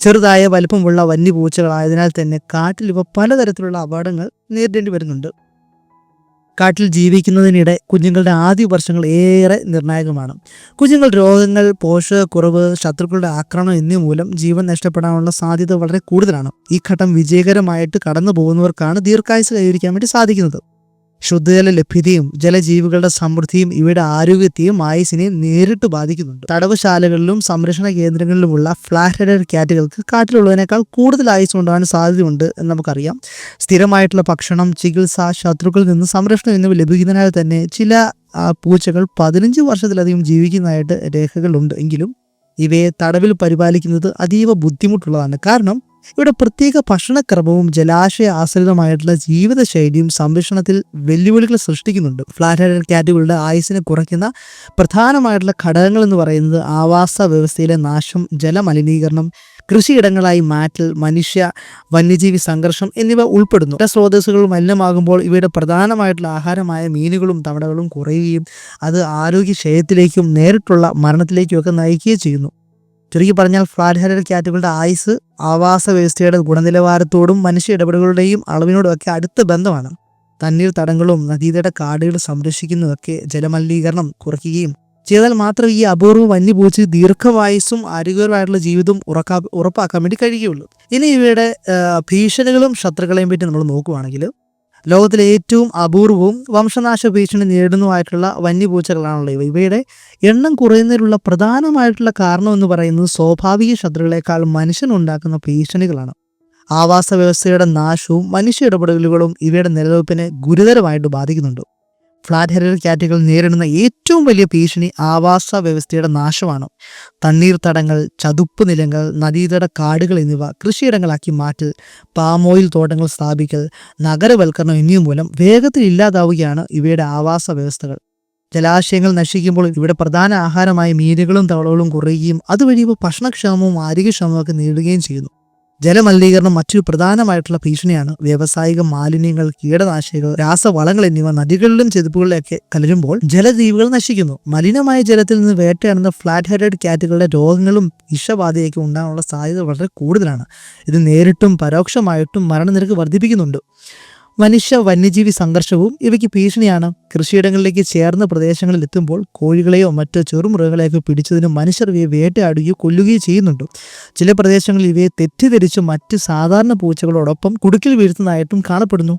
ചെറുതായ വലിപ്പമുള്ള വന്യപൂച്ചകളായതിനാൽ തന്നെ കാട്ടിൽ പലതരത്തിലുള്ള അപകടങ്ങൾ നേരിടേണ്ടി വരുന്നുണ്ട്. കാട്ടിൽ ജീവിക്കുന്നതിനിടെ കുഞ്ഞുങ്ങളുടെ ആദ്യ വർഷങ്ങൾ ഏറെ നിർണായകമാണ്. കുഞ്ഞുങ്ങൾ രോഗങ്ങൾ പോഷകക്കുറവ് ശത്രുക്കളുടെ ആക്രമണം എന്നിവ മൂലം ജീവൻ നഷ്ടപ്പെടാനുള്ള സാധ്യത വളരെ കൂടുതലാണ്. ഈ ഘട്ടം വിജയകരമായിട്ട് കടന്നു പോകുന്നവർക്കാണ് ദീർഘായുസ് കൈവരിക്കാൻ വേണ്ടി സാധിക്കുന്നത്. ശുദ്ധജല ലഭ്യതയും ജലജീവികളുടെ സമൃദ്ധിയും ഇവയുടെ ആരോഗ്യത്തെയും ആയുസിനെ നേരിട്ട് ബാധിക്കുന്നുണ്ട്. തടവുശാലകളിലും സംരക്ഷണ കേന്ദ്രങ്ങളിലുമുള്ള ഫ്ലാറ്റ് ഹെഡഡ് ക്യാറ്റുകൾക്ക് കാട്ടിലുള്ളതിനേക്കാൾ കൂടുതൽ ആയുസ് ഉണ്ടാകാൻ സാധ്യതയുണ്ട് എന്ന് നമുക്കറിയാം. സ്ഥിരമായിട്ടുള്ള ഭക്ഷണം ചികിത്സ ശത്രുക്കളിൽ നിന്ന് സംരക്ഷണം എന്നിവ ലഭിക്കുന്നതിനാൽ തന്നെ ചില പൂച്ചകൾ പതിനഞ്ച് വർഷത്തിലധികം ജീവിക്കുന്നതായിട്ട് രേഖകളുണ്ട്. എങ്കിലും ഇവയെ തടവിൽ പരിപാലിക്കുന്നത് അതീവ ബുദ്ധിമുട്ടുള്ളതാണ്. കാരണം ഇവിടെ പ്രത്യേക ഭക്ഷണക്രമവും ജലാശയ ആശ്രിതമായിട്ടുള്ള ജീവിതശൈലിയും സംരക്ഷണത്തിൽ വെല്ലുവിളികൾ സൃഷ്ടിക്കുന്നുണ്ട്. ഫ്ലാറ്റ് ഹെഡഡ് ക്യാറ്റുകളുടെ ആയുസിനെ കുറയ്ക്കുന്ന പ്രധാനമായിട്ടുള്ള ഘടകങ്ങൾ എന്ന് പറയുന്നത് ആവാസ വ്യവസ്ഥയിലെ നാശം ജലമലിനീകരണം കൃഷിയിടങ്ങളായി മാറ്റൽ മനുഷ്യ വന്യജീവി സംഘർഷം എന്നിവ ഉൾപ്പെടുന്നു. സ്രോതസ്സുകൾ മലിനമാകുമ്പോൾ ഇവയുടെ പ്രധാനമായിട്ടുള്ള ആഹാരമായ മീനുകളും തവളകളും കുറയുകയും അത് ആരോഗ്യക്ഷയത്തിലേക്കും നേരിട്ടുള്ള മരണത്തിലേക്കും ഒക്കെ നയിക്കുകയും ചെയ്യുന്നു. ചുരുക്കി പറഞ്ഞാൽ ഫ്ലാറ്റ് ഹെഡഡ് ക്യാറ്റുകളുടെ ആയുസ് ആവാസ വ്യവസ്ഥയുടെ ഗുണനിലവാരത്തോടും മനുഷ്യ ഇടപെടലുകളുടെയും അളവിനോടും ഒക്കെ അടുത്ത ബന്ധമാണ്. തണ്ണീർ തടങ്ങളും നദീതട കാടുകൾ സംരക്ഷിക്കുന്നതൊക്കെ ജലമലിനീകരണം കുറയ്ക്കുകയും ചെയ്താൽ മാത്രം ഈ അപൂർവ വന്യപൂച്ച് ദീർഘവായുസ്സും ആരോഗ്യപരമായിട്ടുള്ള ജീവിതം ഉറക്കാ ഉറപ്പാക്കാൻ വേണ്ടി കഴിയുകയുള്ളൂ. ഇനി ഇവയുടെ ഭീഷണികളും ശത്രുക്കളെയും പറ്റി നമ്മൾ നോക്കുവാണെങ്കിൽ ലോകത്തിലെ ഏറ്റവും അപൂർവവും വംശനാശ ഭീഷണി നേരിടുന്നതുമായിട്ടുള്ള വന്യപൂച്ചകളാണല്ലോ ഇവ. ഇവയുടെ എണ്ണം കുറയുന്നതിനുള്ള പ്രധാനമായിട്ടുള്ള കാരണം എന്ന് പറയുന്നത് സ്വാഭാവിക ശത്രുക്കളെക്കാൾ മനുഷ്യനുണ്ടാക്കുന്ന ഭീഷണികളാണ്. ആവാസ വ്യവസ്ഥയുടെ നാശവും മനുഷ്യ ഇടപെടലുകളും ഇവയുടെ നിലനിൽപ്പിനെ ഗുരുതരമായിട്ട് ബാധിക്കുന്നുണ്ട്. ഫ്ലാറ്റ് ഹെഡഡ് ക്യാറ്റുകൾ നേരിടുന്ന ഏറ്റവും വലിയ ഭീഷണി ആവാസ വ്യവസ്ഥയുടെ നാശമാണ്. തണ്ണീർത്തടങ്ങൾ ചതുപ്പ് നിലങ്ങൾ നദീതട കാടുകൾ എന്നിവ കൃഷിയിടങ്ങളാക്കി മാറ്റൽ പാമോയിൽ തോട്ടങ്ങൾ സ്ഥാപിക്കൽ നഗരവൽക്കരണം എന്നിവ മൂലം വേഗത്തിൽ ഇല്ലാതാവുകയാണ് ഇവയുടെ ആവാസ വ്യവസ്ഥകൾ. ജലാശയങ്ങൾ നശിക്കുമ്പോൾ ഇവിടെ പ്രധാന ആഹാരമായ മീനുകളും തവളകളും കുറയുകയും അതുവഴി ഇവ ഭക്ഷണക്ഷമവും ആരോഗ്യക്ഷമവും ഒക്കെ നേടുകയും ചെയ്യുന്നു. ജലമലിനീകരണം മറ്റൊരു പ്രധാനമായിട്ടുള്ള ഭീഷണിയാണ്. വ്യാവസായിക മാലിന്യങ്ങൾ കീടനാശിനികൾ രാസവളങ്ങൾ എന്നിവ നദികളിലും ചെതുപ്പുകളിലൊക്കെ കലരുമ്പോൾ ജലജീവികൾ നശിക്കുന്നു. മലിനമായ ജലത്തിൽ നിന്ന് വേട്ടയാടുന്ന ഫ്ലാറ്റ് ഹെഡഡ് കാറ്റുകളുടെ രോഗങ്ങളും വിഷബാധയൊക്കെ ഉണ്ടാകാനുള്ള സാധ്യത വളരെ കൂടുതലാണ്. ഇത് നേരിട്ടും പരോക്ഷമായിട്ടും മരണനിരക്ക് വർദ്ധിപ്പിക്കുന്നുണ്ട്. മനുഷ്യ വന്യജീവി സംഘർഷവും ഇവയ്ക്ക് ഭീഷണിയാണ്. കൃഷിയിടങ്ങളിലേക്ക് ചേർന്ന പ്രദേശങ്ങളിൽ എത്തുമ്പോൾ കോഴികളെയോ മറ്റ് ചെറുമൃഗങ്ങളെയൊക്കെ പിടിച്ചതിന് മനുഷ്യർ ഇവയെ വേട്ടയാടുകയോ കൊല്ലുകയോ ചെയ്യുന്നുണ്ട്. ചില പ്രദേശങ്ങളിൽ ഇവയെ തെറ്റിദ്ധരിച്ച് മറ്റ് സാധാരണ പൂച്ചകളോടൊപ്പം കുടുക്കിൽ വീഴ്ത്തുന്നതായിട്ടും കാണപ്പെടുന്നു.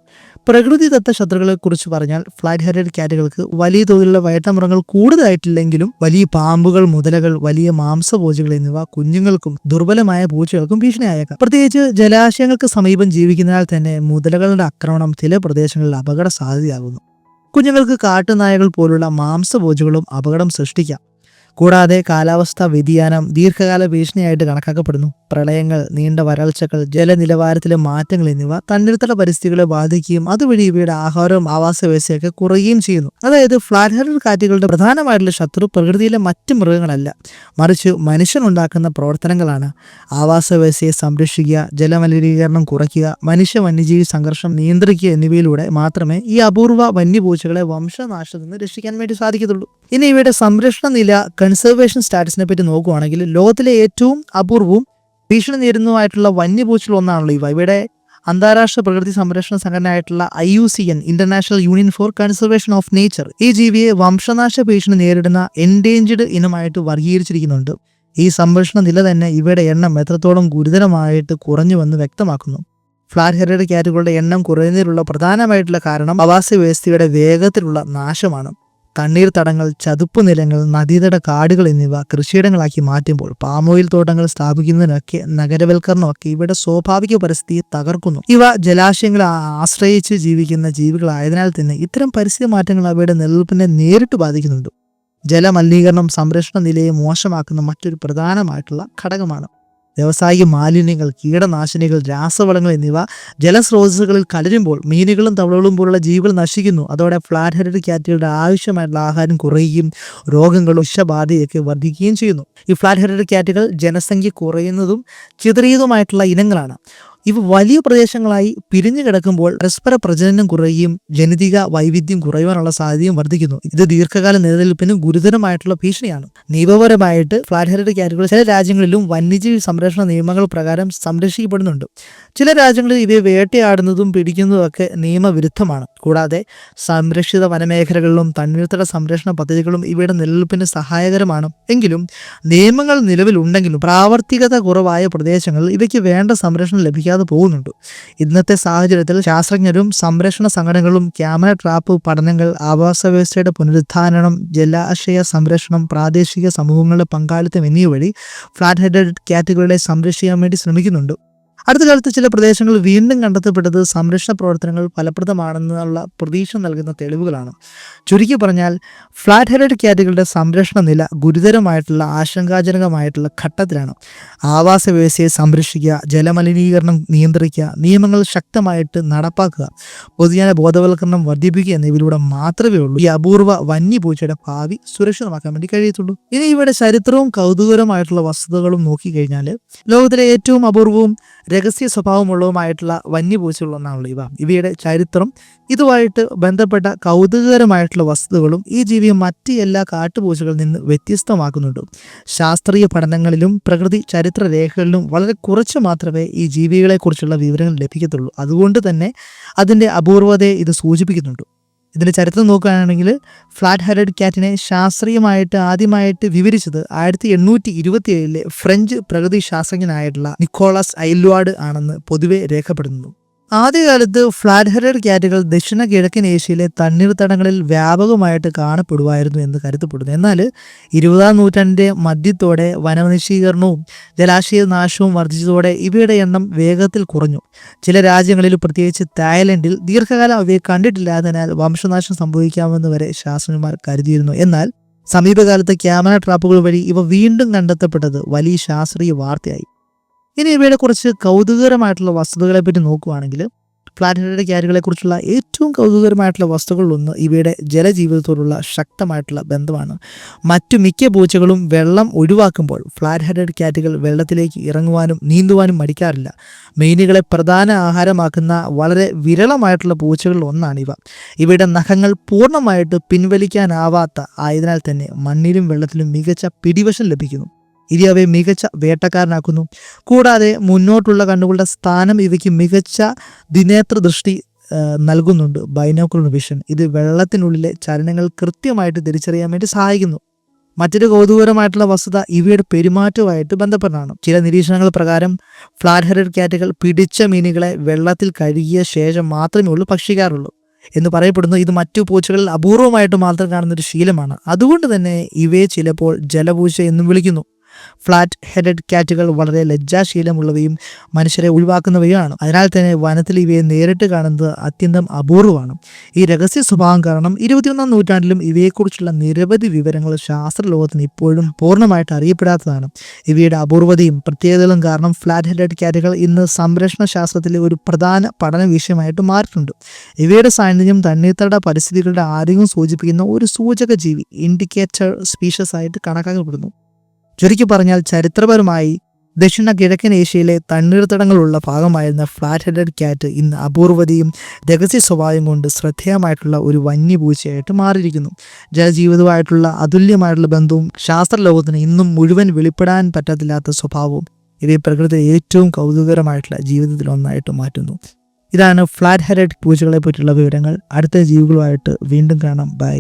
പ്രകൃതിദത്ത ശത്രുക്കളെക്കുറിച്ച് പറഞ്ഞാൽ ഫ്ലാറ്റ് ഹെഡഡ് കാറ്റുകൾക്ക് വലിയ തോതിലുള്ള വയറ്റമൃഗങ്ങൾ കൂടുതലായിട്ടില്ലെങ്കിലും വലിയ പാമ്പുകൾ മുതലകൾ വലിയ മാംസഭോജികൾ എന്നിവ കുഞ്ഞുങ്ങൾക്കും ദുർബലമായ പൂച്ചകൾക്കും ഭീഷണിയായേക്കാം. പ്രത്യേകിച്ച് ജലാശയങ്ങൾക്ക് സമീപം ജീവിക്കുന്നതിനാൽ തന്നെ മുതലകളുടെ ആക്രമണം ചില പ്രദേശങ്ങളിൽ അപകട സാധ്യതയാകുന്നു കുഞ്ഞുങ്ങൾക്ക് കാട്ടുനായകൾ പോലുള്ള മാംസഭോജികളും അപകടം സൃഷ്ടിക്കാം. കൂടാതെ കാലാവസ്ഥാ വ്യതിയാനം ദീർഘകാല ഭീഷണിയായിട്ട് കണക്കാക്കപ്പെടുന്നു. പ്രളയങ്ങൾ നീണ്ട വരൾച്ചകൾ ജലനിലവാരത്തിലെ മാറ്റങ്ങൾ എന്നിവ തണ്ണീർത്തട പരിസ്ഥിതികളെ ബാധിക്കുകയും അതുവഴി ഇവയുടെ ആഹാരവും ആവാസ വ്യവസ്ഥയൊക്കെ കുറയുകയും ചെയ്യുന്നു. അതായത് ഫ്ലാറ്റ് ഹെഡഡ് കാറ്റുകളുടെ പ്രധാനമായിട്ടുള്ള ശത്രു പ്രകൃതിയിലെ മറ്റ് മൃഗങ്ങളല്ല. മറിച്ച് മനുഷ്യൻ ഉണ്ടാക്കുന്ന പ്രവർത്തനങ്ങളാണ്. ആവാസ വ്യവസ്ഥയെ സംരക്ഷിക്കുക ജലമലിനീകരണം കുറയ്ക്കുക മനുഷ്യ വന്യജീവി സംഘർഷം നിയന്ത്രിക്കുക എന്നിവയിലൂടെ മാത്രമേ ഈ അപൂർവ വന്യപൂച്ചകളെ വംശനാശത്തിൽ നിന്ന് രക്ഷിക്കാൻ വേണ്ടി സാധിക്കത്തുള്ളൂ. ഇനി ഇവയുടെ സംരക്ഷണ നില കൺസർവേഷൻ സ്റ്റാറ്റസിനെ പറ്റി നോക്കുകയാണെങ്കിൽ ലോകത്തിലെ ഏറ്റവും അപൂർവവും ഭീഷണി നേരിടുന്നതുമായിട്ടുള്ള വന്യപൂച്ചകൾ ഒന്നാണല്ലോ ഇവ. ഇവയുടെ അന്താരാഷ്ട്ര പ്രകൃതി സംരക്ഷണ സംഘടനയായിട്ടുള്ള I U C N international union for conservation of nature ഈ ജീവിയെ വംശനാശ ഭീഷണി നേരിടുന്ന എൻഡേഞ്ചർഡ് ഇനമായിട്ട് വർഗീകരിച്ചിരിക്കുന്നുണ്ട്. ഈ സംരക്ഷണ നില തന്നെ ഇവയുടെ എണ്ണം എത്രത്തോളം ഗുരുതരമായിട്ട് കുറഞ്ഞുവെന്ന് വ്യക്തമാക്കുന്നു. ഫ്ലാറ്റ് ഹെഡഡ് ക്യാറ്റുകളുടെ എണ്ണം കുറയുന്നതിലുള്ള പ്രധാനമായിട്ടുള്ള കാരണം ആവാസ വ്യവസ്ഥയുടെ വേഗത്തിലുള്ള നാശമാണ്. തണ്ണീർത്തടങ്ങൾ ചതുപ്പ് നിലങ്ങൾ നദീതട കാടുകൾ എന്നിവ കൃഷിയിടങ്ങളാക്കി മാറ്റുമ്പോൾ പാമോയിൽ തോട്ടങ്ങൾ സ്ഥാപിക്കുന്നതിനൊക്കെ നഗരവൽക്കരണമൊക്കെ ഇവിടെ സ്വാഭാവിക പരിസ്ഥിതിയെ തകർക്കുന്നു. ഇവ ജലാശയങ്ങളെ ആശ്രയിച്ച് ജീവിക്കുന്ന ജീവികളായതിനാൽ തന്നെ ഇത്തരം പരിസ്ഥിതി മാറ്റങ്ങൾ അവയുടെ നിലനിൽപ്പിനെ നേരിട്ട് ബാധിക്കുന്നുണ്ട്. ജലമലിനീകരണം സംരക്ഷണ നിലയെ മോശമാക്കുന്ന മറ്റൊരു പ്രധാനമായിട്ടുള്ള ഘടകമാണ് വ്യാവസായിക മാലിന്യങ്ങൾ കീടനാശിനികൾ രാസവളങ്ങൾ എന്നിവ ജലസ്രോതസ്സുകളിൽ കലരുമ്പോൾ മീനുകളും തവളകളും പോലുള്ള ജീവികൾ നശിക്കുന്നു. അതോടെ ഫ്ലാറ്റ് ഹെഡഡ് ക്യാറ്റുകളുടെ ആവശ്യമായിട്ടുള്ള ആഹാരം കുറയുകയും രോഗങ്ങളും വിഷബാധയൊക്കെ വർദ്ധിക്കുകയും ചെയ്യുന്നു. ഈ ഫ്ലാറ്റ് ഹെഡഡ് ക്യാറ്റുകൾ ജനസംഖ്യ കുറയുന്നതും ചിതറിയതുമായിട്ടുള്ള ഇനങ്ങളാണ്. ഇവ വലിയ പ്രദേശങ്ങളായി പിരിഞ്ഞു കിടക്കുമ്പോൾ പരസ്പര പ്രജനനം കുറയുകയും ജനിതിക വൈവിധ്യം കുറയുവാനുള്ള സാധ്യതയും വർദ്ധിക്കുന്നു. ഇത് ദീർഘകാല നിലനിൽപ്പിന് ഗുരുതരമായിട്ടുള്ള ഭീഷണിയാണ്. നിയമപരമായിട്ട് ഫ്ലാറ്റ് ഹെറിഡ് കാറ്റഗറി ചില രാജ്യങ്ങളിലും വന്യജീവി സംരക്ഷണ നിയമങ്ങൾ പ്രകാരം സംരക്ഷിക്കപ്പെടുന്നുണ്ട്. ചില രാജ്യങ്ങളിൽ ഇവയെ വേട്ടയാടുന്നതും പിടിക്കുന്നതും ഒക്കെ നിയമവിരുദ്ധമാണ്. കൂടാതെ സംരക്ഷിത വനമേഖലകളിലും തണ്ണീർത്തട സംരക്ഷണ പദ്ധതികളും ഇവയുടെ നിലനിൽപ്പിന് സഹായകരമാണ്. എങ്കിലും നിയമങ്ങൾ നിലവിലുണ്ടെങ്കിലും പ്രാവർത്തികത കുറവായ പ്രദേശങ്ങളിൽ ഇവയ്ക്ക് വേണ്ട സംരക്ഷണം ലഭിക്കാതെ പോകുന്നുണ്ട്. ഇന്നത്തെ സാഹചര്യത്തിൽ ശാസ്ത്രജ്ഞരും സംരക്ഷണ സംഘടനകളും ക്യാമറ ട്രാപ്പ് പഠനങ്ങൾ ആവാസ വ്യവസ്ഥയുടെ പുനരുദ്ധാരണം ജലാശയ സംരക്ഷണം പ്രാദേശിക സമൂഹങ്ങളുടെ പങ്കാളിത്തം എന്നിവ വഴി ഫ്ലാറ്റ് ഹെഡഡ് കാറ്റഗറികളെ സംരക്ഷിക്കാൻ വേണ്ടി ശ്രമിക്കുന്നുണ്ട്. അടുത്ത കാലത്ത് ചില പ്രദേശങ്ങൾ വീണ്ടും കണ്ടെത്തപ്പെട്ടത് സംരക്ഷണ പ്രവർത്തനങ്ങൾ ഫലപ്രദമാണെന്നുള്ള പ്രതീക്ഷ നൽകുന്ന തെളിവുകളാണ്. ചുരുക്കി പറഞ്ഞാൽ ഫ്ലാറ്റ് ഹെഡഡ് ക്യാറ്റുകളുടെ സംരക്ഷണ നില ഗുരുതരമായിട്ടുള്ള ആശങ്കാജനകമായിട്ടുള്ള ഘട്ടത്തിലാണ്. ആവാസ വ്യവസ്ഥയെ സംരക്ഷിക്കുക ജലമലിനീകരണം നിയന്ത്രിക്കുക നിയമങ്ങൾ ശക്തമായിട്ട് നടപ്പാക്കുക പൊതുജന ബോധവൽക്കരണം വർദ്ധിപ്പിക്കുക എന്നിവയിലൂടെ മാത്രമേ ഉള്ളൂ. ഈ അപൂർവ വന്യപൂച്ചയുടെ ഭാവി സുരക്ഷിതമാക്കാൻ വേണ്ടി കഴിയത്തുള്ളൂ. ഇനി ഇവിടെ ചരിത്രവും കൗതുകരമായിട്ടുള്ള വസ്തുതകളും നോക്കിക്കഴിഞ്ഞാൽ ലോകത്തിലെ ഏറ്റവും അപൂർവവും രഹസ്യ സ്വഭാവമുള്ളതുമായിട്ടുള്ള വന്യപൂച്ചകളൊന്നാണല്ലോ ഇവ. ഇവയുടെ ചരിത്രം. ഇതുമായിട്ട് ബന്ധപ്പെട്ട കൗതുകകരമായിട്ടുള്ള വസ്തുതകളും ഈ ജീവിയെ മറ്റ് എല്ലാ കാട്ടുപൂച്ചകളിൽ നിന്ന് വ്യത്യസ്തമാക്കുന്നുണ്ട്. ശാസ്ത്രീയ പഠനങ്ങളിലും പ്രകൃതി ചരിത്ര രേഖകളിലും വളരെ കുറച്ച് മാത്രമേ ഈ ജീവികളെക്കുറിച്ചുള്ള വിവരങ്ങൾ ലഭിക്കത്തുള്ളൂ. അതുകൊണ്ട് തന്നെ അതിന്റെ അപൂർവതയെ ഇത് സൂചിപ്പിക്കുന്നുണ്ട്. ഇതിന്റെ ചരിത്രം നോക്കുകയാണെങ്കിൽ ഫ്ലാറ്റ് ഹെഡഡ് ക്യാറ്റിനെ ശാസ്ത്രീയമായിട്ട് ആദ്യമായിട്ട് വിവരിച്ചത് ആയിരത്തി എണ്ണൂറ്റി ഇരുപത്തി ഏഴിലെ ഫ്രഞ്ച് പ്രകൃതി ശാസ്ത്രജ്ഞനായിട്ടുള്ള നിക്കോളാസ് ഐൽവാഡ് ആണെന്ന് പൊതുവെ രേഖപ്പെടുന്നു. ആദ്യകാലത്ത് ഫ്ലാറ്റ് ഹെഡഡ് ക്യാറ്റുകൾ ദക്ഷിണ കിഴക്കൻ ഏഷ്യയിലെ തണ്ണീർത്തടങ്ങളിൽ വ്യാപകമായിട്ട് കാണപ്പെടുമായിരുന്നു എന്ന് കരുതപ്പെടുന്നു. എന്നാൽ ഇരുപതാം നൂറ്റാണ്ടിന്റെ മധ്യത്തോടെ വനനശീകരണവും ജലാശയ നാശവും വർദ്ധിച്ചതോടെ ഇവയുടെ എണ്ണം വേഗത്തിൽ കുറഞ്ഞു. ചില രാജ്യങ്ങളിൽ പ്രത്യേകിച്ച് തായ്ലൻഡിൽ ദീർഘകാലം അവയെ കണ്ടിട്ടില്ലാത്തതിനാൽ വംശനാശം സംഭവിക്കാമെന്ന് വരെ ശാസ്ത്രജ്ഞന്മാർ കരുതിയിരുന്നു. എന്നാൽ സമീപകാലത്ത് ക്യാമറ ട്രാപ്പുകൾ വഴി ഇവ വീണ്ടും കണ്ടെത്തപ്പെട്ടത് വലിയ ശാസ്ത്രീയ വാർത്തയായി. ഇനി ഇവയുടെ കുറച്ച് കൗതുകകരമായിട്ടുള്ള വസ്തുതകളെ പറ്റി നോക്കുകയാണെങ്കിൽ പ്ലാനറ്ററി ക്യാരികളെ കുറിച്ചുള്ള ഏറ്റവും കൗതുകകരമായിട്ടുള്ള വസ്തുക്കളിലൊന്ന് ഇവയുടെ ജലജീവിതത്തോടുള്ള ശക്തമായിട്ടുള്ള ബന്ധമാണ്. മറ്റു മിക്ക പൂച്ചകളും വെള്ളം ഒഴിവാക്കുമ്പോൾ ഫ്ലാറ്റ് ഹെഡഡ് ക്യാറ്റുകൾ വെള്ളത്തിലേക്ക് ഇറങ്ങുവാനും നീന്തുവാനും മടിക്കാറില്ല. മീനുകളെ പ്രധാന ആഹാരമാക്കുന്ന വളരെ വിരളമായിട്ടുള്ള പൂച്ചകളിൽ ഒന്നാണ് ഇവ. ഇവയുടെ നഖങ്ങൾ പൂർണമായിട്ട് പിൻവലിക്കാനാവാത്ത ആയതിനാൽ തന്നെ മണ്ണിലും വെള്ളത്തിലും മികച്ച പിടിവശം ലഭിക്കുന്നു. ഇത് അവയെ മികച്ച വേട്ടക്കാരനാക്കുന്നു. കൂടാതെ മുന്നോട്ടുള്ള കണ്ണുകളുടെ സ്ഥാനം ഇവയ്ക്ക് മികച്ച ദിനേത്ര ദൃഷ്ടി നൽകുന്നുണ്ട്. Binocular vision. ഇത് വെള്ളത്തിനുള്ളിലെ ചലനങ്ങൾ കൃത്യമായിട്ട് തിരിച്ചറിയാൻ വേണ്ടി സഹായിക്കുന്നു. മറ്റൊരു കൗതുകരമായിട്ടുള്ള വസ്തുത ഇവയുടെ പെരുമാറ്റവുമായിട്ട് ബന്ധപ്പെട്ടാണ് ചില നിരീക്ഷണങ്ങൾ പ്രകാരം ഫ്ലാറ്റ് ഹെഡഡ് കാറ്റുകൾ പിടിച്ച മീനുകളെ വെള്ളത്തിൽ കഴുകിയ ശേഷം മാത്രമേ ഉള്ളൂ ഭക്ഷിക്കാറുള്ളൂ എന്ന് പറയപ്പെടുന്നു. ഇത് മറ്റു പൂച്ചകളിൽ അപൂർവമായിട്ട് മാത്രം കാണുന്ന ഒരു ശീലമാണ്. അതുകൊണ്ട് തന്നെ ഇവയെ ചിലപ്പോൾ ജലപൂച്ച എന്നും വിളിക്കുന്നു. ഫ്ലാറ്റ് ഹെഡഡ് കാറ്റുകൾ വളരെ ലജ്ജാശീലമുള്ളവയും മനുഷ്യരെ ഒഴിവാക്കുന്നവയുമാണ്. അതിനാൽ തന്നെ വനത്തിൽ ഇവയെ നേരിട്ട് കാണുന്നത് അത്യന്തം അപൂർവമാണ്. ഈ രഹസ്യ സ്വഭാവം കാരണം ഇരുപത്തിയൊന്നാം നൂറ്റാണ്ടിലും ഇവയെക്കുറിച്ചുള്ള നിരവധി വിവരങ്ങൾ ശാസ്ത്രലോകത്തിന് ഇപ്പോഴും പൂർണമായിട്ട് അറിയപ്പെടാത്തതാണ്. ഇവയുടെ അപൂർവതയും പ്രത്യേകതകളും കാരണം ഫ്ലാറ്റ് ഹെഡഡ് കാറ്റുകൾ ഇന്ന് സംരക്ഷണ ശാസ്ത്രത്തിലെ ഒരു പ്രധാന പഠന വിഷയമായിട്ട് മാറിയിട്ടുണ്ട്. ഇവയുടെ സാന്നിധ്യം തണ്ണീർത്തട പരിസ്ഥിതികളുടെ ആരോഗ്യം സൂചിപ്പിക്കുന്ന ഒരു സൂചക ജീവി ഇൻഡിക്കേറ്റർ സ്പീഷ്യസ് ആയിട്ട് കണക്കാക്കപ്പെടുന്നു. ചുരുക്കി പറഞ്ഞാൽ ചരിത്രപരമായി ദക്ഷിണ കിഴക്കൻ ഏഷ്യയിലെ തണ്ണീർത്തടങ്ങളുള്ള ഭാഗമായിരുന്ന ഫ്ലാറ്റ് ഹെഡഡ് ക്യാറ്റ് ഇന്ന് അപൂർവതയും രഹസ്യ സ്വഭാവം കൊണ്ട് ശ്രദ്ധേയമായിട്ടുള്ള ഒരു വന്യപൂച്ചയായിട്ട് മാറിയിരിക്കുന്നു. ജലജീവിതവുമായിട്ടുള്ള അതുല്യമായിട്ടുള്ള ബന്ധവും ശാസ്ത്രലോകത്തിന് ഇന്നും മുഴുവൻ വെളിപ്പെടാൻ പറ്റത്തില്ലാത്ത സ്വഭാവവും ഇവയെ പ്രകൃതി ഏറ്റവും കൗതുകകരമായിട്ടുള്ള ജീവിതത്തിലൊന്നായിട്ട് മാറ്റുന്നു. ഇതാണ് ഫ്ലാറ്റ് ഹെഡഡ് പൂച്ചകളെ പറ്റിയുള്ള വിവരങ്ങൾ. അടുത്ത ജീവികളുമായിട്ട് വീണ്ടും കാണാം. ബൈ